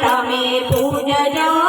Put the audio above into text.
તમે પૂજજો